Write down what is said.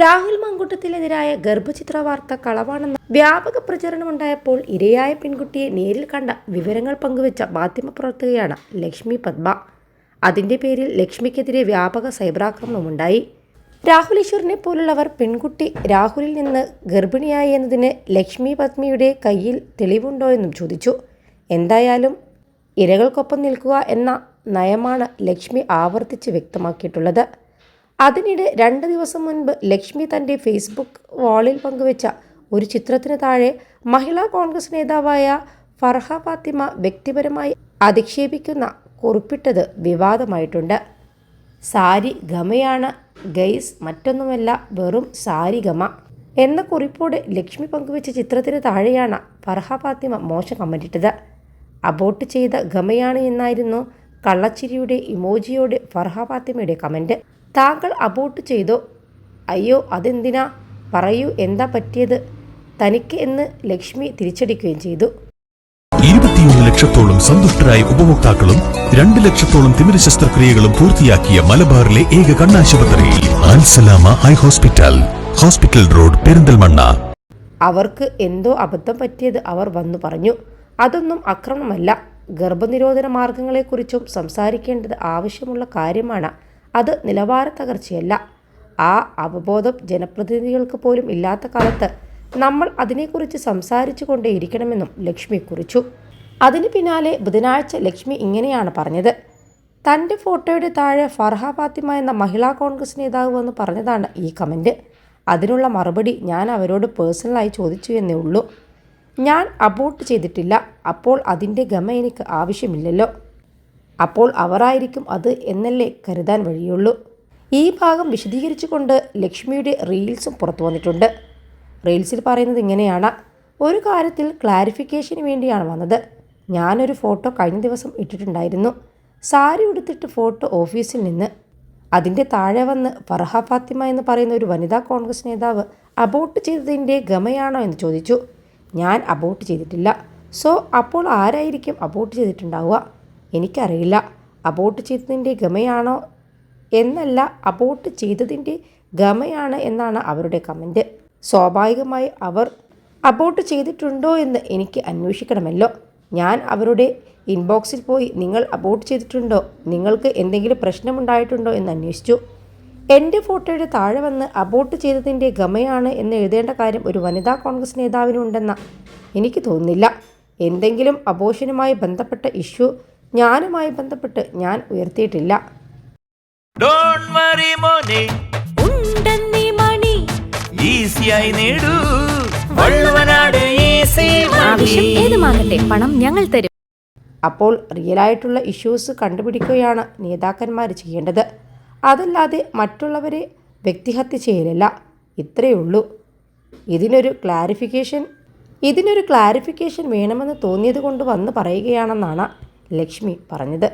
രാഹുൽ മങ്കുട്ടത്തിനെതിരായ ഗർഭചിത്ര വാർത്ത കളവാണെന്ന വ്യാപക പ്രചരണമുണ്ടായപ്പോൾ ഇരയായ പെൺകുട്ടിയെ നേരിൽ കണ്ട വിവരങ്ങൾ പങ്കുവച്ച മാധ്യമപ്രവർത്തകയാണ് ലക്ഷ്മി പത്മ. അതിന്റെ പേരിൽ ലക്ഷ്മിക്കെതിരെ വ്യാപക സൈബറാക്രമണമുണ്ടായി രാഹുൽ ഈശ്വറിനെ പോലുള്ളവർ പെൺകുട്ടി രാഹുലിൽ നിന്ന് ഗർഭിണിയായി എന്നതിന് ലക്ഷ്മി പത്മിയുടെ കയ്യിൽ തെളിവുണ്ടോ എന്നും ചോദിച്ചു. എന്തായാലും ഇരകൾക്കൊപ്പം നിൽക്കുക എന്ന നയമാണ് ലക്ഷ്മി ആവർത്തിച്ച് വ്യക്തമാക്കിയിട്ടുള്ളത്. അതിനിടെ രണ്ട് ദിവസം മുൻപ് ലക്ഷ്മി തന്റെ ഫേസ്ബുക്ക് വാളിൽ പങ്കുവച്ച ഒരു ചിത്രത്തിന് താഴെ മഹിളാ കോൺഗ്രസ് നേതാവായ ഫർഹ ഫാത്തിമ വ്യക്തിപരമായി അധിക്ഷേപിക്കുന്ന കുറിപ്പിട്ടത് വിവാദമായിട്ടുണ്ട്. സാരി ഗമയാണ്. ഗൈസ് മറ്റൊന്നുമല്ല വെറും സാരി ഗമ. എന്ന കുറിപ്പോടെ ലക്ഷ്മി പങ്കുവച്ച ചിത്രത്തിന് താഴെയാണ് ഫർഹ ഫാത്തിമ മോശം കമന്റിട്ടത് അബോട്ട് ചെയ്ത ഗമയാണ് എന്നായിരുന്നു കള്ളച്ചിരിയുടെ ഇമോജിയോടെ ഫർഹ ഫാത്തിമയുടെ കമന്റ് താങ്കൾ അബോട്ട് ചെയ്തോ? അയ്യോ അതെന്തിനാ? പറയൂ എന്താ പറ്റിയത്? തനിക്ക് എന്ന് ലക്ഷ്മി തിരിച്ചടിക്കുകയും ചെയ്തു. ഇരുപത്തിയൊന്ന് ലക്ഷത്തോളം സന്തുഷ്ടരായ ഉപഭോക്താക്കളും രണ്ട് ലക്ഷത്തോളം തിമിര ശസ്ത്രക്രിയകളും പൂർത്തിയാക്കിയ മലബാറിലെ ഏക കണ്ണാശുപത്രി Al Salama eye hospital hospital road Perinthalmanna. അവർക്ക് എന്തോ അബദ്ധം പറ്റിയത് അവർ വന്നു പറഞ്ഞു. അതൊന്നും അക്രമമല്ല. ഗർഭനിരോധന മാർഗങ്ങളെക്കുറിച്ചും സംസാരിക്കേണ്ടത് ആവശ്യമുള്ള കാര്യമാണ്. അത് നിലവാര തകർച്ചയല്ല. ആ അവബോധം ജനപ്രതിനിധികൾക്ക് പോലും ഇല്ലാത്ത കാലത്ത് നമ്മൾ അതിനെക്കുറിച്ച് സംസാരിച്ചു കൊണ്ടേയിരിക്കണമെന്നും ലക്ഷ്മി കുറിച്ചു. അതിന് പിന്നാലെ ബുധനാഴ്ച ലക്ഷ്മി ഇങ്ങനെയാണ് പറഞ്ഞത്. തന്റെ ഫോട്ടോയുടെ താഴെ ഫർഹ ഫാത്തിമ എന്ന മഹിളാ കോൺഗ്രസ് നേതാവ് വന്ന് പറഞ്ഞതാണ് ഈ കമന്റ് അതിനുള്ള മറുപടി ഞാൻ അവരോട് പേഴ്സണലായി ചോദിച്ചു എന്നേ ഉള്ളൂ. ഞാൻ അബോട്ട് ചെയ്തിട്ടില്ല. അപ്പോൾ അതിന്റെ ഗമ എനിക്ക് ആവശ്യമില്ലല്ലോ. അപ്പോൾ അവരായിരിക്കും അത് എന്നല്ലേ കരുതാൻ വഴിയുള്ളൂ. ഈ ഭാഗം വിശദീകരിച്ചുകൊണ്ട് ലക്ഷ്മിയുടെ റീൽസും പുറത്തു വന്നിട്ടുണ്ട്. റീൽസിൽ പറയുന്നത് ഇങ്ങനെയാണ്. ഒരു കാര്യത്തിൽ ക്ലാരിഫിക്കേഷന് വേണ്ടിയാണ് വന്നത്. ഞാനൊരു ഫോട്ടോ കഴിഞ്ഞ ദിവസം ഇട്ടിട്ടുണ്ടായിരുന്നു. സാരി ഉടുത്തിട്ട് ഫോട്ടോ ഓഫീസിൽ നിന്ന്. അതിന്റെ താഴെ വന്ന് ഫർഹ ഫാത്തിമ എന്ന് പറയുന്ന ഒരു വനിതാ കോൺഗ്രസ് നേതാവ് അബോട്ട് ചെയ്തതിന്റെ ഗമയാണോ എന്ന് ചോദിച്ചു. ഞാൻ അബോട്ട് ചെയ്തിട്ടില്ല. സോ അപ്പോൾ ആരായിരിക്കും അബോട്ട് ചെയ്തിട്ടുണ്ടാവുക? എനിക്കറിയില്ല. അബോട്ട് ചെയ്തതിന്റെ ഗമയാണോ? എന്നല്ല അബോട്ട് ചെയ്തതിന്റെ ഗമയാണ് എന്നാണ് അവരുടെ കമന്റ് സ്വാഭാവികമായി അവർ അബോട്ട് ചെയ്തിട്ടുണ്ടോ എന്ന് എനിക്ക് അന്വേഷിക്കണമല്ലോ. ഞാൻ അവരുടെ ഇൻബോക്സിൽ പോയി നിങ്ങൾ അബോട്ട് ചെയ്തിട്ടുണ്ടോ? നിങ്ങൾക്ക് എന്തെങ്കിലും പ്രശ്നമുണ്ടായിട്ടുണ്ടോ? എന്ന് അന്വേഷിച്ചു. എന്റെ ഫോട്ടോയുടെ താഴെ വന്ന് അബോട്ട് ചെയ്തതിന്റെ ഗമയാണ് എന്ന് എഴുതേണ്ട കാര്യം ഒരു വനിതാ കോൺഗ്രസ് നേതാവിനുണ്ടെന്ന എനിക്ക് തോന്നുന്നില്ല. എന്തെങ്കിലും അബോഷനുമായി ബന്ധപ്പെട്ട ഇഷ്യൂ ഞാനുമായി ബന്ധപ്പെട്ട് ഞാൻ ഉയർത്തിയിട്ടില്ല. ഡോണ്ട് റിയൽ ആയിട്ടുള്ള ഉണ്ടെന്നീ മണി. ഈസിയായി നേടൂ. വള്ളുവനാട് ഈസി ആവശ്യം ഏതുമാകട്ടെ പണം ഞങ്ങൾ തരും. അപ്പോൾ റിയലായിട്ടുള്ള ഇഷ്യൂസ് കണ്ടുപിടിക്കുകയാണ് നേതാക്കന്മാർ ചെയ്യേണ്ടത്. അതല്ലാതെ മറ്റുള്ളവരെ വ്യക്തിഹത്യ ചെയ്യലല്ല. ഇത്രയേ ഉള്ളൂ. ഇതിനൊരു ക്ലാരിഫിക്കേഷൻ ഇതിനൊരു ക്ലാരിഫിക്കേഷൻ വേണമെന്ന് തോന്നിയത് കൊണ്ട് വന്ന് പറയുകയാണെന്നാണ്. ലക്ഷ്മി പറഞ്ഞത്